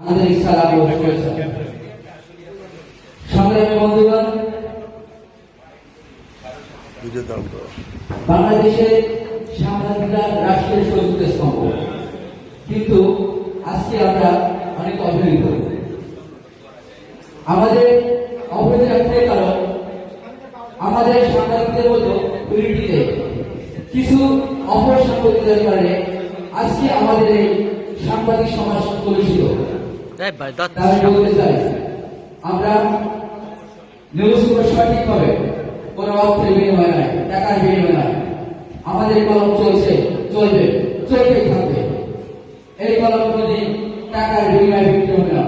সালাম ও শুভেচ্ছা সংগ্রামী বন্ধুগণ বাংলাদেশের সাংবাদিকরা রাষ্ট্রের সৌযোগ স্তম্ভ। কিন্তু আজকে আমরা অনেক অবহেলিত আমাদের অবহেলিত একটাই কারণ আমাদের সাংবাদিকদের মতো তৈরিটিতে কিছু অপর সাংবাদিকদের কারণে আজকে আমাদের এই সাংবাদিক সমাজ কলুষিত আমরা নিউজগুলো সঠিকভাবে কোনো অর্থের বিনিময় নাই টাকার বিনিময় নাই। আমাদের কলম চলছে চলবে চলতেই থাকবে। এই কলম যদি টাকার বিনিময়ে বিক্রি হবে না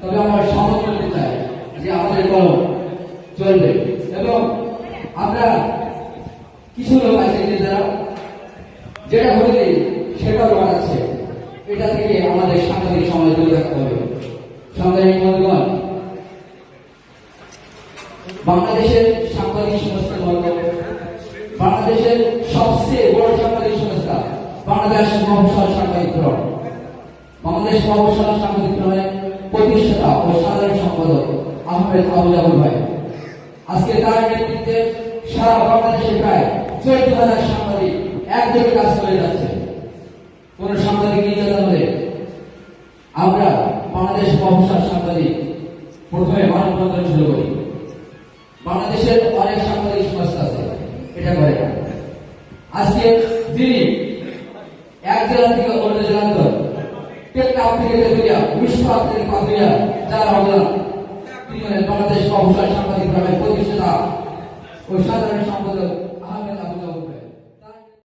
তবে আমরা সমর্থন করতে চাই যে আমাদের কলম চলবে। এবং আমরা কিছু লোক আছে যে যারা যেটা হলে সেটাও বাড়াচ্ছে। এটা থেকে আমাদের সাংবাদিক সমাজ দূরে রাখতে হবে। বাংলাদেশের সাংবাদিক বাংলাদেশের সবচেয়ে বড় সাংবাদিক সংস্থা বাংলাদেশ বাংলাদেশ মহাবিশাল সাংবাদিক ও সাধারণ সম্পাদক আহমেদ আবু জাবর ভাই। আজকে তার সারা বাংলাদেশে প্রায় চোদ্দ হাজার সাংবাদিক কাজ করে যাচ্ছে। কোন সাংবাদিক নির্যাতন আমরা বাংলাদেশ মহাবিশাল সাংবাদিক প্রথমে মানববন্ধন শুরু করি। বাংলাদেশের অনেক সাংবাদিক সংস্থা আছে, এটা করে। আজকে যিনি এক জেলা থেকে অন্য হলেন বাংলাদেশ অবসর সাংবাদিক গ্রামের প্রতিষ্ঠাতা ও সাধারণ সম্পাদক